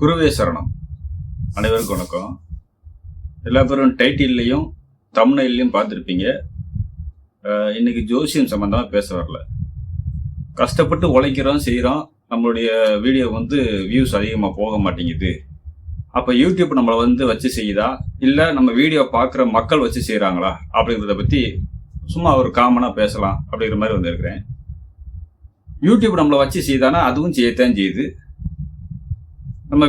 குருவே சரணம். அனைவருக்கும் வணக்கம். எல்லா பேரும் டைட்டில்லையும் தமிழ்லையும் பார்த்துருப்பீங்க. இன்னைக்கு ஜோசியம் சம்மந்தமாக பேச வரல. கஷ்டப்பட்டு உழைக்கிறோம் செய்கிறோம் நம்மளுடைய வீடியோ வந்து வியூஸ் அதிகமாக போக மாட்டேங்குது. அப்போ யூடியூப் நம்மளை வந்து வச்சு செய்யுதா? இல்லை நம்ம வீடியோ பார்க்குற மக்கள் வச்சு செய்கிறாங்களா அப்படிங்கிறத பற்றி சும்மா ஒரு காமனாக பேசலாம் அப்படிங்கிற மாதிரி வந்திருக்கிறேன். யூடியூப் நம்மளை வச்சு செய்தானா? அதுவும் செய்யத்தான் செய்யுது. நம்ம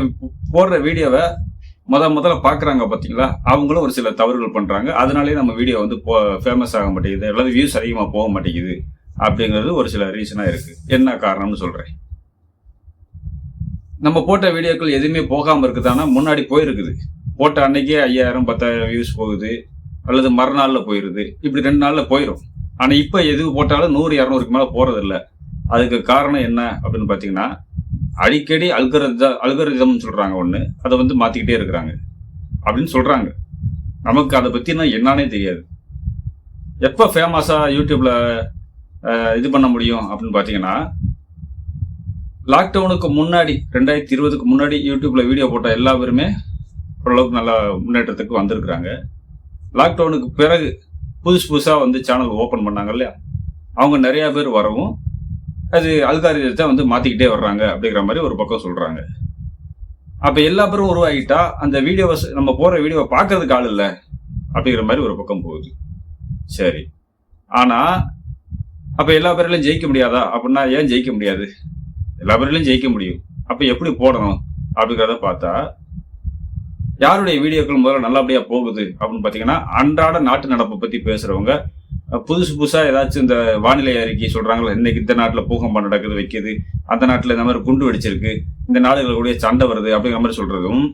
போடுற வீடியோவை முத முதல்ல பார்க்குறாங்க பார்த்தீங்களா அவங்களும் ஒரு சில தவறுகள் பண்ணுறாங்க அதனாலேயே நம்ம வீடியோ வந்து போ ஃபேமஸ் ஆக மாட்டேங்குது. அல்லது வியூஸ் அதிகமாக போக மாட்டேங்குது. அப்படிங்கிறது ஒரு சில ரீசனாக இருக்குது என்ன காரணம்னு சொல்கிறேன் நம்ம போட்ட வீடியோக்கள் எதுவுமே போகாமல் இருக்குதானா? முன்னாடி போயிருக்குது. போட்ட அன்னைக்கே ஐயாயிரம் பத்தாயிரம் வியூஸ் போகுது. அல்லது மறுநாளில் போயிடுது இப்படி ரெண்டு நாளில் போயிடும் ஆனால் இப்போ எது போட்டாலும் நூறு இரநூறுக்கு மேலே போகிறதில்ல அதுக்கு காரணம் என்ன அப்படின்னு பார்த்தீங்கன்னா அடிக்கடி அல்கரித அல்கரிதம்னு சொல்கிறாங்க ஒன்று அதை வந்து மாற்றிக்கிட்டே இருக்கிறாங்க. அப்படின்னு சொல்கிறாங்க நமக்கு அதை பற்றினா என்னானே தெரியாது. எப்போ ஃபேமஸாக யூடியூப்பில் இது பண்ண முடியும் அப்படின்னு பார்த்தீங்கன்னா லாக்டவுனுக்கு முன்னாடி ரெண்டாயிரத்தி இருபதுக்கு முன்னாடி யூடியூப்பில் வீடியோ போட்ட எல்லா பேருமே ஓரளவுக்கு நல்லா முன்னேற்றத்துக்கு வந்திருக்கிறாங்க. லாக்டவுனுக்கு பிறகு புதுசு புதுசாக வந்து சேனல் ஓப்பன் பண்ணாங்க இல்லையா? அவங்க நிறையா பேர் வரவும் அது அல்காரிதத்தை வந்து மாற்றிக்கிட்டே வர்றாங்க அப்படிங்கிற மாதிரி ஒரு பக்கம் சொல்கிறாங்க அப்போ எல்லா பேரும் உருவாகிட்டா அந்த வீடியோவை நம்ம போகிற வீடியோவை பார்க்கறதுக்கு ஆள் இல்லை அப்படிங்கிற மாதிரி ஒரு பக்கம் போகுது. சரி. ஆனால் அப்போ எல்லா பேரிலையும் ஜெயிக்க முடியாதா? அப்படின்னா ஏன் ஜெயிக்க முடியாது? எல்லா பேர்லையும் ஜெயிக்க முடியும். அப்போ எப்படி போடணும் அப்படிங்கிறத பார்த்தா யாருடைய வீடியோக்கள் முதல்ல நல்லபடியாக போகுது அப்படின்னு பார்த்தீங்கன்னா அன்றாட நாட்டு நடப்பை பற்றி பேசுகிறவங்க புதுசு புதுசாக ஏதாச்சும் இந்த வானிலை அறிக்கை சொல்கிறாங்களா இன்னைக்கு இந்த நாட்டில் பூகம்பம் நடக்குது வைக்குது. அந்த நாட்டில் இந்த மாதிரி குண்டு வெடிச்சிருக்கு. இந்த நாடுகளுடைய சண்டை வருது அப்படிங்கிற மாதிரி சொல்கிறதும்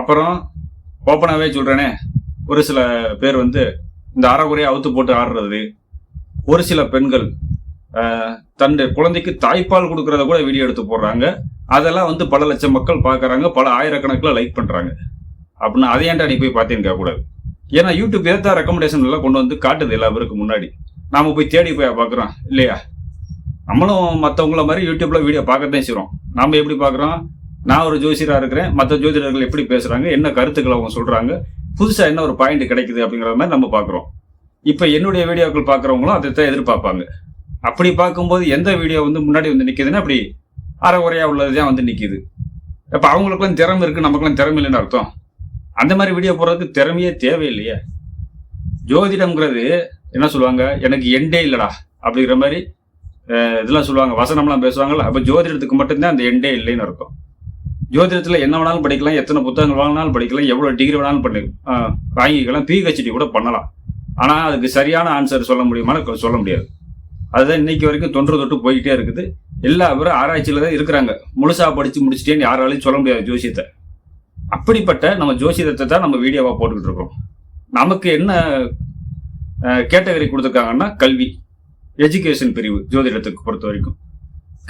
அப்புறம் ஓப்பனாகவே சொல்கிறேனே ஒரு சில பேர் வந்து இந்த அறகுறையை அவுத்து போட்டு ஆடுறது. ஒரு சில பெண்கள் தன் குழந்தைக்கு தாய்ப்பால் கொடுக்கறத கூட வீடியோ எடுத்து போடுறாங்க. அதெல்லாம் வந்து பல லட்சம் மக்கள் பார்க்குறாங்க பல ஆயிரக்கணக்கில் லைக் பண்ணுறாங்க அப்படின்னா அதை ஏன்டா நீ போய் பார்த்தேன்னு கேட்கக்கூடாது. ஏன்னா யூடியூப் ஏற்ற ரெக்கமெண்டேஷன் எல்லாம் கொண்டு வந்து காட்டுது எல்லா பேருக்கு முன்னாடி. நாம போய் தேடி போய் பார்க்குறோம் இல்லையா? நம்மளும் மற்றவங்கள மாதிரி யூடியூப்ல வீடியோ பார்க்கத்தான் செய்கிறோம் நாம எப்படி பார்க்குறோம்? நான் ஒரு ஜோசியராக இருக்கிறேன் மற்ற ஜோதிடர்கள் எப்படி பேசுகிறாங்க என்ன கருத்துக்கள் அவங்க சொல்கிறாங்க புதுசாக என்ன ஒரு பாயிண்ட் கிடைக்குது அப்படிங்கிற மாதிரி நம்ம பார்க்குறோம். இப்போ என்னுடைய வீடியோக்கள் பார்க்குறவங்களும் அதை தான் எதிர்பார்ப்பாங்க. அப்படி பார்க்கும்போது எந்த வீடியோ வந்து முன்னாடி வந்து நிற்கிதுன்னா அப்படி அறகுறையாக உள்ளது தான் வந்து நிற்கிது அப்போ அவங்களுக்குலாம் திறமை இருக்குது நமக்குலாம் திறமை இல்லைன்னு அர்த்தம். அந்த மாதிரி வீடியோ போடுறதுக்கு திறமையே தேவையில்லையே. ஜோதிடம்ங்கிறது என்ன சொல்லுவாங்க? எனக்கு எண்டே இல்லைடா அப்படிங்கிற மாதிரி இதெல்லாம் சொல்லுவாங்க. வசனம்லாம் பேசுவாங்கல்ல அப்போ ஜோதிடத்துக்கு மட்டும்தான் அந்த எண்டே இல்லைன்னு இருக்கும் ஜோதிடத்தில் என்ன வேணாலும் படிக்கலாம் எத்தனை புத்தகங்கள் வேணாலும் படிக்கலாம் எவ்வளோ டிகிரி வேணாலும் பண்ணி வாங்கிக்கலாம் பிஹெச்டி கூட பண்ணலாம். ஆனால் அதுக்கு சரியான ஆன்சர் சொல்ல முடியுமான சொல்ல முடியாது. அதுதான் இன்னைக்கு வரைக்கும் தொன்று தொட்டு போய்கிட்டே இருக்குது. எல்லா பேரும் ஆராய்ச்சியில் தான் இருக்கிறாங்க. முழுசா படித்து முடிச்சிட்டேன்னு யாராலையும் சொல்ல முடியாது ஜோசியத்தை. அப்படிப்பட்ட நம்ம ஜோசியத்தை தான் நம்ம வீடியோவாக போட்டுக்கிட்டு இருக்கோம். நமக்கு என்ன கேட்டகரி கொடுத்துருக்காங்கன்னா கல்வி எஜுகேஷன் பிரிவு ஜோதிடத்துக்கு பொறுத்த வரைக்கும்.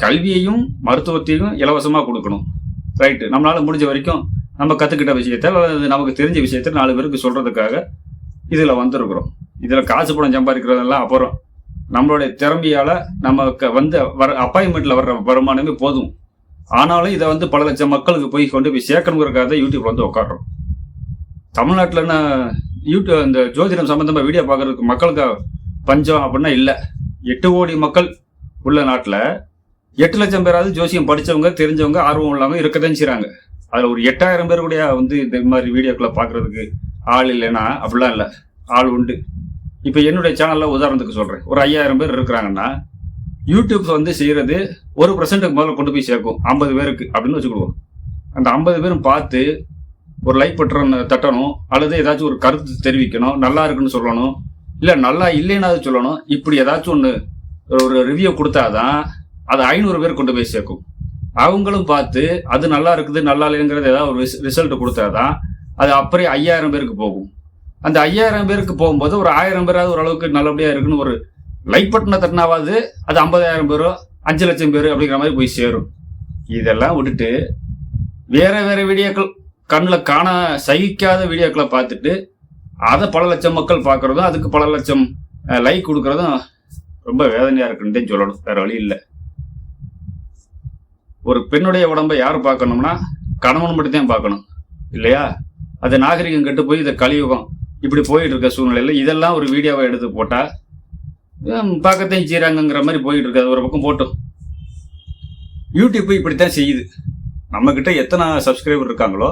கல்வியையும் மருத்துவத்தையும் இலவசமாக கொடுக்கணும். ரைட்டு நம்மளால் முடிஞ்ச வரைக்கும் நம்ம கற்றுக்கிட்ட விஷயத்த அல்லது நமக்கு தெரிஞ்ச விஷயத்த நாலு பேருக்கு சொல்கிறதுக்காக இதில் வந்திருக்கிறோம். இதில் காசு பணம் சம்பாதிக்கிறதெல்லாம் அப்புறம் நம்மளுடைய திறமையால் நமக்கு வந்து வர அப்பாயின்மெண்ட்டில் வர்ற வருமானமே போதும். ஆனாலும் இதை வந்து பல லட்சம் மக்களுக்கு போய் கொண்டு போய் சேர்க்கணுங்கிறக்காக தான் யூடியூப்ல வந்து உட்காடுறோம் தமிழ்நாட்டில் என்ன யூடியூப் இந்த ஜோதிடம் சம்பந்தமாக வீடியோ பார்க்கறதுக்கு மக்களுக்கு பஞ்சம் அப்படின்னா இல்லை. எட்டு கோடி மக்கள் உள்ள நாட்டில் எட்டு லட்சம் பேராவது ஜோசியம் படித்தவங்க தெரிஞ்சவங்க ஆர்வம் இல்லாமல் இருக்கதான் செய்கிறாங்க அதில் ஒரு எட்டாயிரம் பேர் கூட வந்து இந்த மாதிரி வீடியோக்களை பார்க்கறதுக்கு ஆள் இல்லைன்னா அப்படிலாம் இல்லை. ஆள் உண்டு. இப்போ என்னுடைய சேனலில் உதாரணத்துக்கு சொல்கிறேன் ஒரு ஐயாயிரம் பேர் இருக்கிறாங்கன்னா யூடியூப் வந்து செய்கிறது ஒரு பர்சன்ட்டுக்கு முதல்ல கொண்டு போய் சேர்க்கும். ஐம்பது பேருக்கு அப்படின்னு வச்சுக்கிடுவோம். அந்த ஐம்பது பேரும் பார்த்து ஒரு லைக் பட்டன் தட்டணும் அல்லது ஏதாச்சும் ஒரு கருத்து தெரிவிக்கணும் நல்லா இருக்குன்னு சொல்லணும் இல்லை நல்லா இல்லைன்னாவது சொல்லணும். இப்படி ஏதாச்சும் ஒன்று ஒரு ரிவ்யூ கொடுத்தாதான் அது ஐநூறு பேர் கொண்டு போய் சேர்க்கும். அவங்களும் பார்த்து அது நல்லா இருக்குது நல்லா இல்லைங்கிறது ஏதாவது ஒரு ரிசல்ட் கொடுத்தாதான் அது அப்படியே ஐயாயிரம் பேருக்கு போகும். அந்த ஐயாயிரம் பேருக்கு போகும்போது ஒரு ஆயிரம் பேராவது ஓரளவுக்கு நல்லபடியாக இருக்குன்னு ஒரு லைக் பட்டனை தட்டினாவது அது ஐம்பதாயிரம் பேரோ அஞ்சு லட்சம் பேர் அப்படிங்கிற மாதிரி போய் சேரும். இதெல்லாம் விட்டுட்டு வேற வேற வீடியோக்கள் கண்ணில் காண சகிக்காத வீடியோக்களை பார்த்துட்டு அதை பல லட்சம் மக்கள் பார்க்குறதும் அதுக்கு பல லட்சம் லைக் கொடுக்குறதும் ரொம்ப வேதனையாக இருக்குன்னு சொல்லணும். வேற வழி இல்லை. ஒரு பெண்ணுடைய உடம்பை யார் பார்க்கணும்னா கணவன் மட்டும்தான் பார்க்கணும். இல்லையா? அது நாகரிகம் கெட்டு போய் இதை கலியுகம். இப்படி போயிட்டு இருக்க சூழ்நிலையில் இதெல்லாம் ஒரு வீடியோவை எடுத்து போட்டால் பக்கத்தையும் செய்கிறாங்கங்கிற மாதிரி போயிட்டு இருக்காது ஒரு பக்கம் போட்டோம். இப்படி இப்படித்தான் செய்யுது. நம்மக்கிட்ட எத்தனை சப்ஸ்கிரைபர் இருக்காங்களோ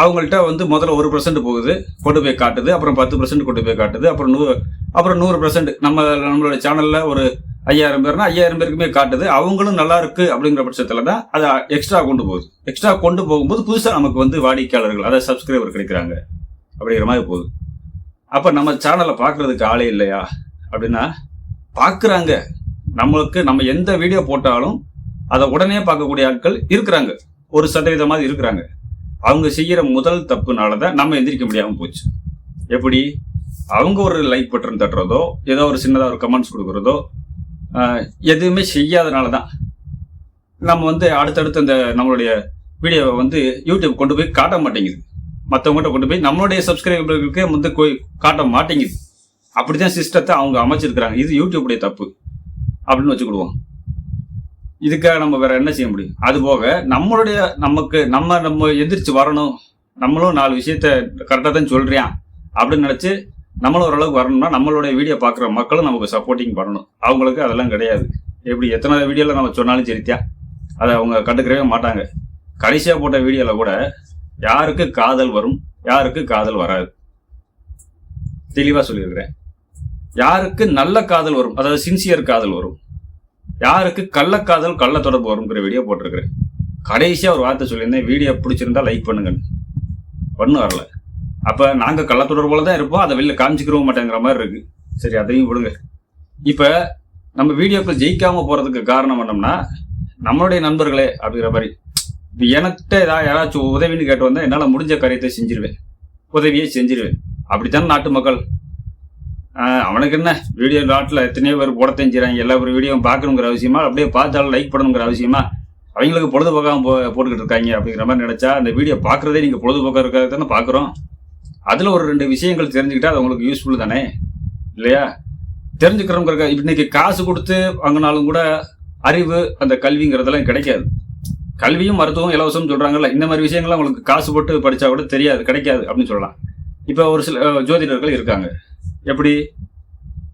அவங்கள்ட்ட வந்து முதல்ல ஒரு பர்சன்ட் போகுது கொண்டு போய் காட்டுது அப்புறம் பத்து பர்சன்ட் கொண்டு போய் காட்டுது அப்புறம் நூறு அப்புறம் நூறு பர்சன்ட் நம்ம நம்மளோட சேனலில் ஒரு ஐயாயிரம் பேர்னா ஐயாயிரம் பேருக்குமே காட்டுது. அவங்களும் நல்லா இருக்கு அப்படிங்கிற பட்சத்தில் தான் அதை எக்ஸ்ட்ரா கொண்டு போகுது. எக்ஸ்ட்ரா கொண்டு போகும்போது புதுசாக நமக்கு வந்து வாடிக்கையாளர்கள் அதாவது சப்ஸ்கிரைபர் கிடைக்கிறாங்க. அப்படிங்கிற மாதிரி போகுது. அப்போ நம்ம சேனலை பார்க்குறதுக்கு ஆளே இல்லையா? அப்படின்னா பார்க்குறாங்க நம்மளுக்கு நம்ம எந்த வீடியோ போட்டாலும் அதை உடனே பார்க்கக்கூடிய ஆட்கள் இருக்கிறாங்க. ஒரு சதவீதமாக இருக்கிறாங்க. அவங்க செய்கிற முதல் தப்புனால தான் நம்ம எந்திரிக்க முடியாமல் போச்சு. எப்படி? அவங்க ஒரு லைக் பட்டன் தட்டுறதோ ஏதோ ஒரு சின்னதாக ஒரு கமெண்ட்ஸ் கொடுக்குறதோ எதுவுமே செய்யாதனால தான் நம்ம வந்து அடுத்தடுத்து அந்த நம்மளுடைய வீடியோவை வந்து யூடியூப் கொண்டு போய் காட்ட மாட்டேங்குது. மற்றவங்ககிட்ட கொண்டு போய் நம்மளுடைய சப்ஸ்கிரைபர்களுக்கே வந்து போய் காட்ட மாட்டேங்குது. அப்படிதான் சிஸ்டத்தை அவங்க அமைச்சிருக்கிறாங்க. இது யூடியூப்புடைய தப்பு அப்படின்னு வச்சுக்கிடுவோம். இதுக்காக நம்ம வேற என்ன செய்ய முடியும்? அது போக நம்மளுடைய நமக்கு நம்ம நம்ம எந்திரிச்சு வரணும். நம்மளும் நாலு விஷயத்த கரெக்டாக தான் சொல்றியான் அப்படின்னு நினச்சி நம்மளும் ஓரளவுக்கு வரணும்னா நம்மளுடைய வீடியோ பார்க்குற மக்களும் நமக்கு சப்போர்ட்டிங் பண்ணணும். அவங்களுக்கு அதெல்லாம் கிடையாது. எப்படி எத்தனை வீடியோவில் நம்ம சொன்னாலும் சரித்தியா அதை அவங்க கண்டுக்கிறவே மாட்டாங்க. கடைசியாக போட்ட வீடியோவில் கூட யாருக்கு காதல் வரும் யாருக்கு காதல் வராது. தெளிவாக சொல்லியிருக்கிறேன். யாருக்கு நல்ல காதல் வரும்? அதாவது சின்சியர் காதல் வரும். யாருக்கு கள்ளக்காதல் கள்ள தொடர்பு வருங்கிற வீடியோ போட்டிருக்கிறேன். கடைசியாக ஒரு வார்த்தை சொல்லியிருந்தேன். வீடியோ பிடிச்சிருந்தா லைக் பண்ணுங்க. ஒன்றும் வரல. அப்போ நாங்கள் கள்ள தொடர்புல தான் இருப்போம். அதை வெளியில் காமிச்சிக்கிறவும் மாட்டேங்கிற மாதிரி இருக்கு. சரி அதையும் விடுங்க. இப்போ நம்ம வீடியோக்கள் ஜெயிக்காமல் போகிறதுக்கு காரணம் என்னம்னா நம்மளுடைய நண்பர்களே அப்படிங்கிற மாதிரி இப்போ எனக்கிட்ட ஏதாவது யாராச்சும் உதவின்னு கேட்டு வந்தால் என்னால் முடிஞ்ச காரியத்தை செஞ்சிருவேன். உதவியே செஞ்சிருவேன். அப்படித்தான் நாட்டு மக்கள் அவனுக்கு என்ன? வீடியோ நாட்டில் எத்தனையோ பேர் போட தெரிஞ்சுறாங்க எல்லா ஒரு வீடியோவும் பார்க்கணுங்கிற அவசியமா? அப்படியே பார்த்தாலும் லைக் பண்ணணுங்கிற அவசியமா? அவங்களுக்கு பொழுதுபோக்காம போ போட்டுக்கிட்டு இருக்காங்க அப்படிங்கிற மாதிரி நினச்சா அந்த வீடியோ பார்க்குறதே நீங்கள் பொழுதுபோக்காக இருக்கிறது தானே பார்க்குறோம். அதில் ஒரு ரெண்டு விஷயங்கள் தெரிஞ்சுக்கிட்டா அது உங்களுக்கு யூஸ்ஃபுல் தானே? இல்லையா? தெரிஞ்சுக்கிறோங்கிற இன்னைக்கு காசு கொடுத்து வாங்கினாலும் கூட அறிவு அந்த கல்விங்கிறதெல்லாம் கிடைக்காது. கல்வியும் மருத்துவம் இலவசம் சொல்கிறாங்கல்ல இந்த மாதிரி விஷயங்கள்லாம் உங்களுக்கு காசு போட்டு படித்தா கூட தெரியாது கிடைக்காது அப்படின்னு சொல்லலாம். இப்போ ஒரு சில ஜோதிடர்கள் இருக்காங்க. எப்படி?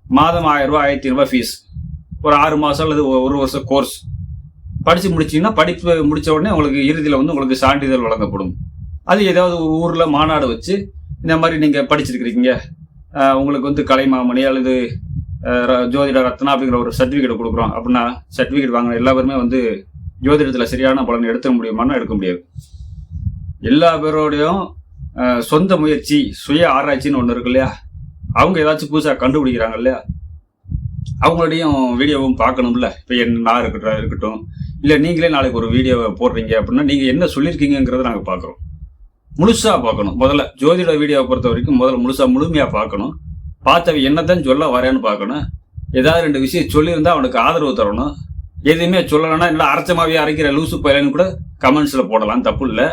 மாதம் ஆயிரம் ரூபாய் ஆயிரத்தி ரூபாய் ஃபீஸ் ஒரு ஆறு மாதம் அல்லது ஒரு வருஷம் கோர்ஸ் படித்து முடிச்சிங்கன்னா படிப்பு முடித்த உடனே உங்களுக்கு இறுதியில் வந்து உங்களுக்கு சான்றிதழ் வழங்கப்படும். அது ஏதாவது ஒரு ஊரில் மாநாடு வச்சு இந்த மாதிரி நீங்கள் படிச்சிருக்கிறீங்க. உங்களுக்கு வந்து கலைமாமணி அல்லது ர- ஜோதிட ரத்னா அப்படிங்கிற ஒரு சர்டிஃபிகேட் கொடுக்குறோம் அப்படின்னா சர்டிஃபிகேட் வாங்கின எல்லாருமே வந்து ஜோதிடத்தில் சரியான பலன் எடுத்துக்க முடியுமான்னா எடுக்க முடியாது. எல்லா பேரோடையும் சொந்த முயற்சி சுய ஆராய்ச்சின்னு ஒன்று இருக்கு இல்லையா? அவங்க ஏதாச்சும் புதுசாக கண்டுபிடிக்கிறாங்க இல்லையா அவங்களோடையும் வீடியோவும் பார்க்கணும்ல. இப்போ என்ன நான் இருக்கட்டும் இருக்கட்டும். இல்லை நீங்களே நாளைக்கு ஒரு வீடியோவை போடுறீங்க அப்படின்னா நீங்கள் என்ன சொல்லியிருக்கீங்கிறத நாங்கள் பார்க்குறோம். முழுசாக பார்க்கணும். முதல்ல ஜோதிட வீடியோவை பொறுத்த வரைக்கும் முதல்ல முழுசாக முழுமையாக பார்க்கணும். பார்த்தவன் என்னதான் சொல்ல வரேன்னு பார்க்கணும். ஏதாவது ரெண்டு விஷயம் சொல்லியிருந்தா அவனுக்கு ஆதரவு தரணும். எதுவுமே சொல்லலைன்னா இல்லை அரைச்சமாவே அரைக்கிற லூசு பயிலன்னு கூட கமெண்ட்ஸில் போடலாம் தப்பு இல்லை.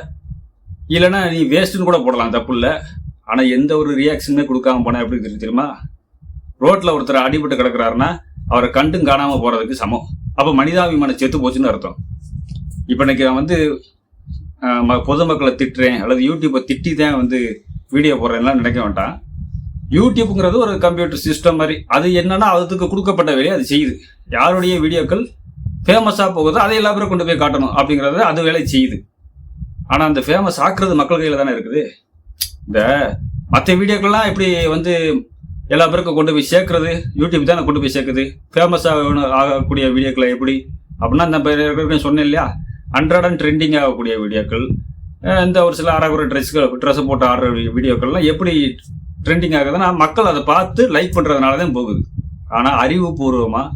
இல்லைன்னா நீ வேஸ்ட்டுன்னு கூட போடலாம் தப்பு இல்லை. ஆனால் எந்த ஒரு ரியாக்ஷனுமே கொடுக்காம போனால் எப்படி தெரியும் தெரியுமா? ரோட்டில் ஒருத்தர் அடிபட்டு கிடக்குறாருன்னா அவரை கண்டும் காணாமல் போகிறதுக்கு சமம். அப்போ மனிதாபிமானம் செத்து போச்சுன்னு அர்த்தம். இப்போ இன்னைக்கு நான் வந்து ம- பொதுமக்களை திட்டுறேன் அல்லது யூடியூப்பை திட்டி தான் வந்து வீடியோ போடுறேன்லாம் நினைக்க வேண்டாம் யூடியூப்புங்கிறது ஒரு கம்ப்யூட்டர் சிஸ்டம் மாதிரி. அது என்னன்னா அதுக்கு கொடுக்கப்பட்ட வேலையை அது செய்யுது. யாருடைய வீடியோக்கள் ஃபேமஸாக போகுதோ அதை எல்லா பேரும் கொண்டு போய் காட்டணும் அப்படிங்கிறத அது வேலை செய்யுது. ஆனால் அந்த ஃபேமஸ் ஆக்குறது மக்கள் கையில் தானே இருக்குது? இந்த மற்ற வீடியோக்கள்லாம் இப்படி வந்து எல்லா பேருக்கும் கொண்டு போய் சேர்க்கறது? யூடியூப் தானே கொண்டு போய் சேர்க்குது ஃபேமஸாக ஆகக்கூடிய வீடியோக்களை எப்படி? அப்படின்னா இந்த பேர் சொன்னேன் இல்லையா? அன்றாட ட்ரெண்டிங் ஆகக்கூடிய வீடியோக்கள் இந்த ஒரு சில அறகுறை ட்ரெஸ்கள் ட்ரெஸ்ஸை போட்டு ஆடுற வீடியோக்கள்லாம் எப்படி ட்ரெண்டிங் ஆகுதுன்னா மக்கள் அதை பார்த்து லைக் பண்ணுறதுனால தான் போகுது. ஆனால் அறிவுபூர்வமாக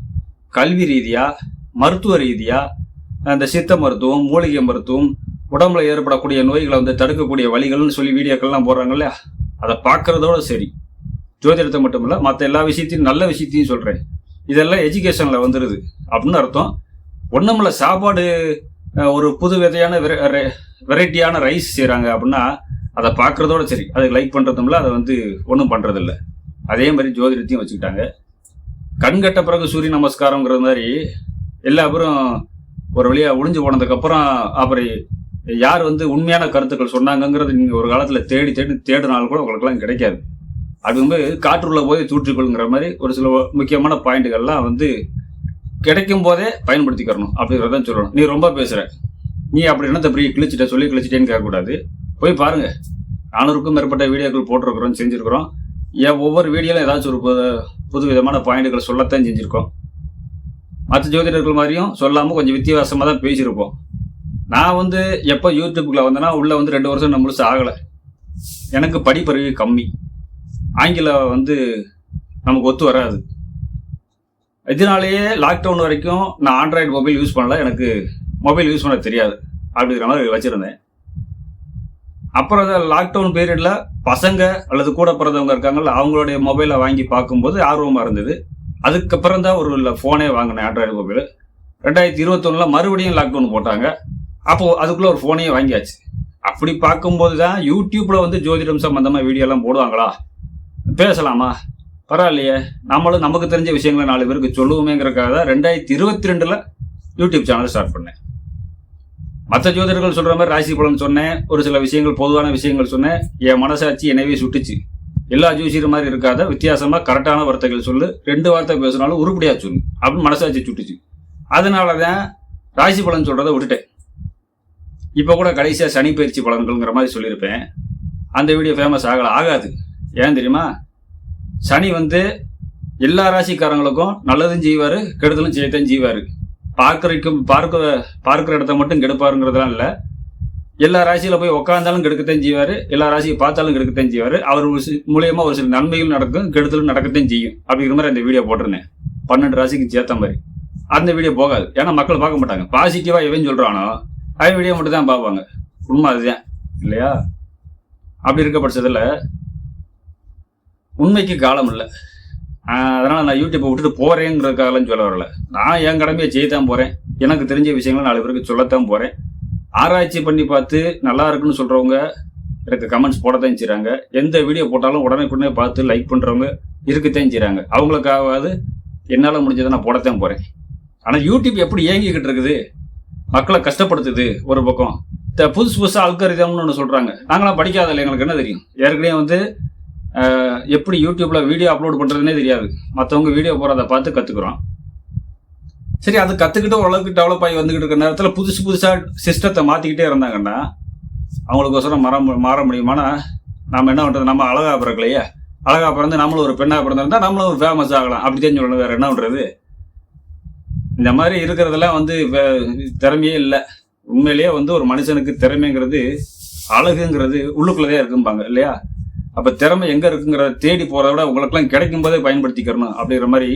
கல்வி ரீதியாக மருத்துவ ரீதியாக அந்த சித்த மருத்துவம் மூலிகை மருத்துவம் உடம்புல ஏற்படக்கூடிய நோய்களை வந்து தடுக்கக்கூடிய வழிகள்னு சொல்லி வீடியோக்கள்லாம் போடுறாங்க இல்லையா அதை பார்க்கறதோட சரி. ஜோதிடத்தை மட்டும் இல்லை மற்ற எல்லா விஷயத்தையும் நல்ல விஷயத்தையும் சொல்கிறேன் இதெல்லாம் எஜுகேஷனில் வந்துடுது அப்படின்னு அர்த்தம். ஒன்றுமில்ல சாப்பாடு ஒரு புது விதையான வெரைட்டியான ரைஸ் செய்கிறாங்க அப்படின்னா அதை பார்க்குறதோட சரி. அதுக்கு லைக் பண்ணுறதும்ல அதை வந்து ஒன்றும் பண்ணுறதில்ல அதே மாதிரி ஜோதிடத்தையும் வச்சுக்கிட்டாங்க. கண் கட்ட பிறகு சூரிய நமஸ்காரங்கிற மாதிரி எல்லா பேரும் ஒரு வழியாக ஒளிஞ்சு போனதுக்கப்புறம் அப்புறம் யார் வந்து உண்மையான கருத்துக்கள் சொன்னாங்கிறது நீங்கள் ஒரு காலத்தில் தேடி தேடி தேடினாலும் கூட உங்களுக்குலாம் கிடைக்காது. அப்படிங்கும்போது காற்றுள்ள போய் தூற்றிக்கொள்ளுங்கிற மாதிரி ஒரு சில முக்கியமான பாயிண்ட்டுகள்லாம் வந்து கிடைக்கும் போதே பயன்படுத்திக்கிறணும் அப்படிங்கிறதான் சொல்லணும். நீ ரொம்ப பேசுற. நீ அப்படி என்னத்தை இப்படி கிழிச்சிட்ட சொல்லி கிழிச்சிட்டேன்னு கேட்கக்கூடாது. போய் பாருங்க. நானூறுக்கும் மேற்பட்ட வீடியோக்கள் போட்டிருக்கிறோம் செஞ்சிருக்கிறோம். ஏன் ஒவ்வொரு வீடியோலும் ஏதாச்சும் ஒரு புது புது விதமான பாயிண்ட்டுகள் சொல்லத்தான் செஞ்சிருக்கோம். மற்ற ஜோதிடர்கள் மாதிரியும் சொல்லாமல் கொஞ்சம் வித்தியாசமாக தான் பேசியிருப்போம். நான் வந்து எப்போ யூடியூப்ல வந்தேன்னா உள்ளே வந்து ரெண்டு வருஷம் நான் முழுசு ஆகலை. எனக்கு படிப்பறிவு கம்மி. ஆங்கிலம் வந்து நமக்கு ஒத்து வராது. இதனாலேயே லாக்டவுன் வரைக்கும் நான் ஆண்ட்ராய்டு மொபைல் யூஸ் பண்ணல. எனக்கு மொபைல் யூஸ் பண்ண தெரியாது. அப்படிங்கிற மாதிரி வச்சுருந்தேன். அப்புறம் லாக்டவுன் பீரியடில் பசங்க அல்லது கூட பிறந்தவங்க இருக்காங்கல்ல அவங்களுடைய மொபைலை வாங்கி பார்க்கும்போது ஆர்வமாக இருந்தது. அதுக்கப்புறம் தான் ஒரு ஃபோனே வாங்கினேன் ஆண்ட்ராய்டு மொபைல் ரெண்டாயிரத்தி இருபத்தொன்னில் மறுபடியும் லாக்டவுன் போட்டாங்க. அப்போது அதுக்குள்ளே ஒரு ஃபோனையும் வாங்கியாச்சு. அப்படி பார்க்கும்போது தான் யூடியூப்பில் வந்து ஜோதிடம் சம்மந்தமாக வீடியோலாம் போடுவாங்களா? பேசலாமா? பரவாயில்லையே. நம்மளும் நமக்கு தெரிஞ்ச விஷயங்களை நாலு பேருக்கு சொல்லுவோமேங்கிறக்காக தான் ரெண்டாயிரத்தி இருபத்தி ரெண்டில் யூடியூப் சேனல் ஸ்டார்ட் பண்ணேன். மற்ற ஜோதிடர்கள் சொல்கிற மாதிரி ராசி பலன் சொன்னேன். ஒரு சில விஷயங்கள் பொதுவான விஷயங்கள் சொன்னேன். என் மனசாட்சி என்னவே சுட்டுச்சு. எல்லா ஜோசியர் மாதிரி இருக்காத வித்தியாசமாக கரெக்டான வார்த்தைகள் சொல்லு. ரெண்டு வார்த்தை பேசினாலும் உருப்படியா சொல்லு. அப்படின்னு மனசாட்சி சுட்டுச்சு. அதனால தான் ராசி பலன் சொல்கிறத விட்டுட்டேன். இப்போ கூட கடைசியாக சனி பயிற்சி பலன்கள்ங்கிற மாதிரி சொல்லியிருப்பேன். அந்த வீடியோ ஃபேமஸ் ஆகலை ஆகாது. ஏன் தெரியுமா? சனி வந்து எல்லா ராசிக்காரங்களுக்கும் நல்லதும் செய்வார் கெடுதலும் செய்யத்தான் செய்வார். பார்க்கறக்கும் பார்க்க பார்க்குற இடத்த மட்டும் கெடுப்பாருங்கிறதுலாம் இல்லை. எல்லா ராசியில் போய் உட்காந்தாலும் கெடுக்கத்தான் செய்வார் எல்லா ராசியை பார்த்தாலும் கெடுக்கத்தான் செய்வார். அவர் ஒரு ஒரு சில நன்மைகள் நடக்கும் கெடுதலும் நடக்கத்தான் செய்யும். அப்படிங்கிற மாதிரி அந்த வீடியோ போட்டிருந்தேன். பன்னெண்டு ராசிக்கு சேர்த்த மாதிரி. அந்த வீடியோ போகாது. ஏன்னா மக்கள் பார்க்க மாட்டாங்க. பாசிட்டிவாக எவன் சொல்கிறானோ ஹாய் வீடியோ மட்டும் தான் பார்ப்பாங்க. உண்மை அதுதான். இல்லையா? அப்படி இருக்க பட்சத்தில் உண்மைக்கு காலம் இல்லை. அதனால் நான் யூடியூப்பை விட்டுட்டு போகிறேங்கிறதுக்காகலாம் சொல்ல வரல. நான் என் கடமையை செய்யத்தான் போகிறேன் எனக்கு தெரிஞ்ச விஷயங்களை நாலு பேருக்கு சொல்லத்தான் போகிறேன் ஆராய்ச்சி பண்ணி பார்த்து நல்லா இருக்குன்னு சொல்கிறவங்க எனக்கு கமெண்ட்ஸ் போடத்தான் செய்கிறாங்க எந்த வீடியோ போட்டாலும் உடனே உடனே பார்த்து லைக் பண்ணுறவங்க இருக்கத்தான் செய்கிறாங்க அவங்களுக்காகவாது என்னால் முடிஞ்சதை நான் போடத்தான் போகிறேன் ஆனால் யூடியூப் எப்படி இயங்கிக்கிட்டு இருக்குது? மக்களை கஷ்டப்படுத்துது ஒரு பக்கம். த- புதுசு புதுசாக அல்கரிதம்னு ஒன்று சொல்கிறாங்க நாங்களாம் படிக்காதில்ல எங்களுக்கு என்ன தெரியும்? ஏற்கனவே வந்து எப்படி யூடியூப்பில் வீடியோ அப்லோட் பண்ணுறதுனே தெரியாது. மற்றவங்க வீடியோ போகிறத பார்த்து கற்றுக்குறோம் சரி அது கற்றுக்கிட்டு ஓரளவுக்கு டெவலப் ஆகி வந்துக்கிட்டு இருக்கிற நேரத்தில் புதுசு புதுசாக சிஸ்டத்தை மாற்றிக்கிட்டே இருந்தாங்கன்னா அவங்களுக்கோசரம் மர மாற முடியுமானா நம்ம என்ன பண்ணுறது நம்ம அழகா பிறக்கலையே. அழகாக பிறந்து நம்மளும் ஒரு பெண்ணாக பிறந்திருந்தால் நம்மளும் ஒரு ஃபேமஸ் ஆகலாம். அப்படி தான் சொல்லணும் வேறு என்ன பண்ணுறது இந்த மாதிரி இருக்கிறதெல்லாம் வந்து திறமையே இல்லை. உண்மையிலேயே வந்து ஒரு மனுஷனுக்கு திறமைங்கிறது அழகுங்கிறது உள்ளுக்குள்ளதே இருக்கும்பாங்க இல்லையா? அப்போ திறமை எங்கே இருக்குங்கிறத தேடி போகிறத விட உங்களுக்கெல்லாம் கிடைக்கும் போதே பயன்படுத்திக்கிறணும் அப்படிங்கிற மாதிரி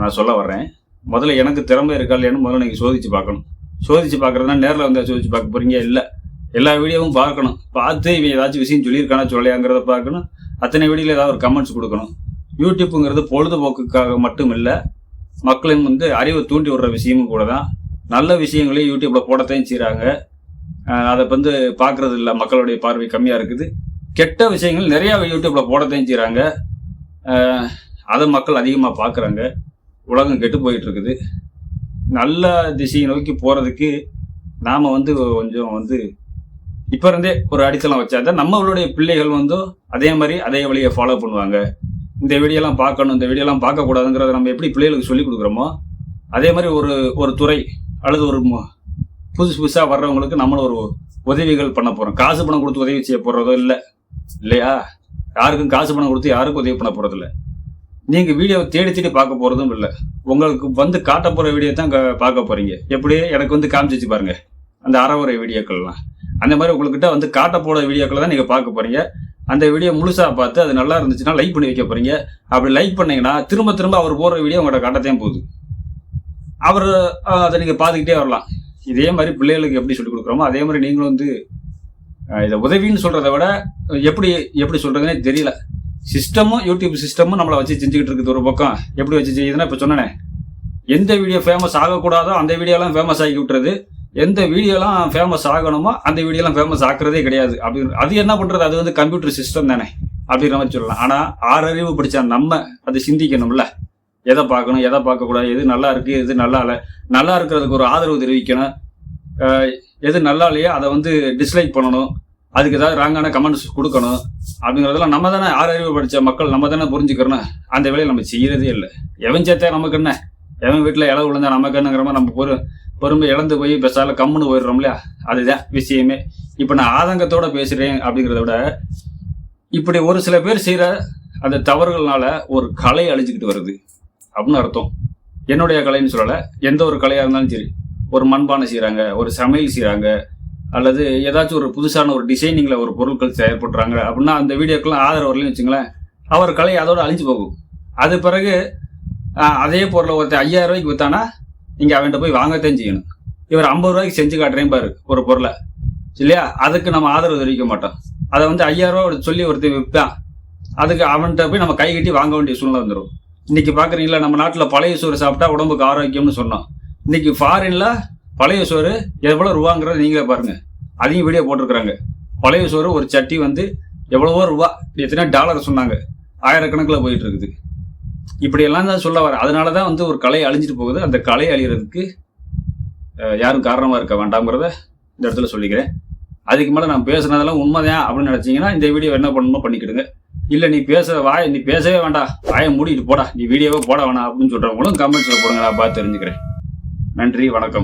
நான் சொல்ல வர்றேன். முதல்ல எனக்கு திறமை இருக்கா இல்லையான்னு முதல்ல நீங்கள் சோதிச்சு பார்க்கணும். சோதிச்சு பார்க்குறதுனா நேரில் வந்து சோதிச்சு பார்க்க போகிறீங்க இல்லை. எல்லா வீடியோவும் பார்க்கணும். பார்த்து இவன் ஏதாச்சும் விஷயம் சொல்லியிருக்கானா சொல்லையாங்கிறத பார்க்கணும். அத்தனை வீடியோவில் ஏதாவது ஒரு கமெண்ட்ஸ் கொடுக்கணும். யூடியூப்புங்கிறது பொழுதுபோக்குக்காக மட்டும் இல்லை மக்களின் வந்து அறிவை தூண்டி விடுற விஷயமும் கூட தான் நல்ல விஷயங்களையும் யூடியூப்பில் போடத்தையும் செய்கிறாங்க அதை வந்து பார்க்கறது இல்லை. மக்களுடைய பார்வை கம்மியாக இருக்குது. கெட்ட விஷயங்கள் நிறையா யூடியூப்பில் போடத்தையும் செய்கிறாங்க அதை மக்கள் அதிகமாக பார்க்குறாங்க உலகம் கெட்டு போயிட்டு இருக்குது நல்ல திசையை நோக்கி போகிறதுக்கு நாம் வந்து கொஞ்சம் வந்து இப்போ இருந்தே ஒரு அடித்தளம் வச்சாதான் நம்மளுடைய பிள்ளைகள் வந்து அதே மாதிரி அதே வழியை ஃபாலோ பண்ணுவாங்க. இந்த வீடியோலாம் பார்க்கணும் இந்த வீடியோலாம் பார்க்கக்கூடாதுங்கிறத நம்ம எப்படி பிள்ளைகளுக்கு சொல்லிக் கொடுக்குறோமோ அதே மாதிரி ஒரு ஒரு துறை அல்லது ஒரு புதுசு புதுசாக வர்றவங்களுக்கு நம்மளும் ஒரு உதவிகள் பண்ண போகிறோம் காசு பணம் கொடுத்து உதவி செய்ய போகிறதோ இல்லை இல்லையா? யாருக்கும் காசு பணம் கொடுத்து யாருக்கும் உதவி பண்ண போகிறதில்ல நீங்கள் வீடியோவை தேடி தேடி பார்க்க போகிறதும் இல்லை. உங்களுக்கு வந்து காட்ட போகிற வீடியோ தான் க- பார்க்க போகிறீங்க எப்படி? எனக்கு வந்து காமிச்சிச்சு பாருங்கள் அந்த அறவுரை வீடியோக்கள்லாம். அந்த மாதிரி உங்கள்கிட்ட வந்து காட்ட போகிற வீடியோக்களை தான் நீங்கள் பார்க்க போகிறீங்க அந்த வீடியோ முழுசாக பார்த்து அது நல்லா இருந்துச்சுன்னா லைக் பண்ணி வைக்க போகிறீங்க அப்படி லைக் பண்ணிங்கன்னா திரும்ப திரும்ப அவர் போடுற வீடியோ உங்கள்கிட்ட காட்டத்தான் போகுது. அவர் அதை நீங்கள் பார்த்துக்கிட்டே வரலாம். இதே மாதிரி பிள்ளைகளுக்கு எப்படி சொல்லிக் கொடுக்குறோமோ அதே மாதிரி நீங்களும் வந்து இதை உதவின்னு சொல்கிறத விட எப்படி எப்படி சொல்கிறதுனே தெரியல. சிஸ்டமும் யூடியூப் சிஸ்டமும் நம்மளை வச்சு செஞ்சுக்கிட்டு இருக்குது ஒரு பக்கம். எப்படி வச்சு செய்யுதுன்னா இப்போ சொன்னேனே. எந்த வீடியோ ஃபேமஸ் ஆகக்கூடாதோ அந்த வீடியோலாம் ஃபேமஸ் ஆகி விட்டுறது எந்த வீடியோலாம் ஃபேமஸ் ஆகணுமோ அந்த வீடியோலாம் ஃபேமஸ் ஆக்குறதே கிடையாது. அப்படின்னு அது என்ன பண்ணுறது அது வந்து கம்ப்யூட்டர் சிஸ்டம் தானே அப்படிங்கிற மாதிரி சொல்லலாம். ஆனால் ஆறறிவு படித்த நம்ம அது சிந்திக்கணும்ல. எதை பார்க்கணும் எதை பார்க்கக்கூடாது எது நல்லா இருக்குது எது நல்லா இல்லை. நல்லா இருக்கிறதுக்கு ஒரு ஆதரவு தெரிவிக்கணும். எது நல்லா இல்லையோ அதை வந்து டிஸ்லைக் பண்ணணும். அதுக்கு ஏதாவது ராங்கான கமெண்ட்ஸ் கொடுக்கணும். அப்படிங்கிறதெல்லாம் நம்ம தானே ஆறறிவு படித்த மக்கள் நம்ம தானே புரிஞ்சுக்கிறோம் அந்த வேலையை நம்ம செய்கிறதே இல்லை. எவன் சேர்த்தா நமக்கு என்ன? எவன் வீட்டில் இலவு விழுந்தா நமக்கு என்னங்கிற மாதிரி நம்ம பொறு பொறுமை இழந்து போய் பெசால கம்முன்னு போயிடுறோம் இல்லையா அதுதான் விஷயமே. இப்போ நான் ஆதங்கத்தோட பேசுகிறேன் அப்படிங்கிறத விட இப்படி ஒரு சில பேர் செய்கிற அந்த தவறுகள்னால ஒரு கலை அழிஞ்சுக்கிட்டு வருது அப்படின்னு அர்த்தம். என்னுடைய கலைன்னு சொல்லலை எந்த ஒரு கலையாக இருந்தாலும் சரி ஒரு மண்பானை செய்கிறாங்க ஒரு சமையல் செய்கிறாங்க அல்லது ஏதாச்சும் ஒரு புதுசான ஒரு டிசைனிங்கில் ஒரு பொருட்கள் செயற்படுறாங்க அப்படின்னா அந்த வீடியோக்கெல்லாம் ஆதரவு வரலன்னு வச்சுங்களேன் அவர் கலை அதோடு அழிஞ்சு போகும். அது பிறகு அதே பொருளை ஒருத்தர் ஐயாயிரம் ரூபாய்க்கு விற்றானா நீங்கள் அவன்கிட்ட போய் வாங்கத்தான் செய்யணும். இவர் ஐம்பது ரூபாய்க்கு செஞ்சு காட்டுறேன் பாரு ஒரு பொருளை. இல்லையா? அதுக்கு நம்ம ஆதரவு தெரிவிக்க மாட்டோம். அதை வந்து ஐயாயிரம் ரூபா சொல்லி ஒருத்தர் விற்பான் அதுக்கு அவன்கிட்ட போய் நம்ம கை கட்டி வாங்க வேண்டிய சூழ்நிலை வந்துடும் இன்னைக்கு பார்க்குறீங்களா நம்ம நாட்டில் பழைய சோறு சாப்பிட்டா உடம்புக்கு ஆரோக்கியம்னு சொன்னோம். இன்னைக்கு ஃபாரின்ல பழைய சோறு எவ்வளோ ரூபாங்கிறத நீங்களே பாருங்கள் அதையும் வீடியோ போட்டிருக்கிறாங்க. பழைய சோறு ஒரு சட்டி வந்து எவ்வளவோ ரூபா எத்தனை டாலர் சொன்னாங்க. ஆயிரக்கணக்கில் போயிட்டு இருக்குது. இப்படியெல்லாம் தான் சொல்ல வர அதனால தான் வந்து ஒரு கலை அழிஞ்சிட்டு போகுது. அந்த கலை அழிகிறதுக்கு யாரும் காரணமாக இருக்க வேண்டாம்ங்கிறத இந்த இடத்துல சொல்லிக்கிறேன். அதுக்கு மேலே நான் பேசுனதெல்லாம் உண்மைதான் அப்படின்னு நினச்சிங்கன்னா இந்த வீடியோ என்ன பண்ணணுமோ பண்ணிக்கிடுங்க. இல்லை நீ பேச வாய நீ பேசவே வேண்டாம். வாயை மூடிட்டு போடா. நீ வீடியோவே போட வேணாம் அப்படின்னு சொல்கிறவங்களும் கமெண்ட்ஸில் போடுங்க. நான் பார்த்து தெரிஞ்சுக்கிறேன். நன்றி வணக்கம்.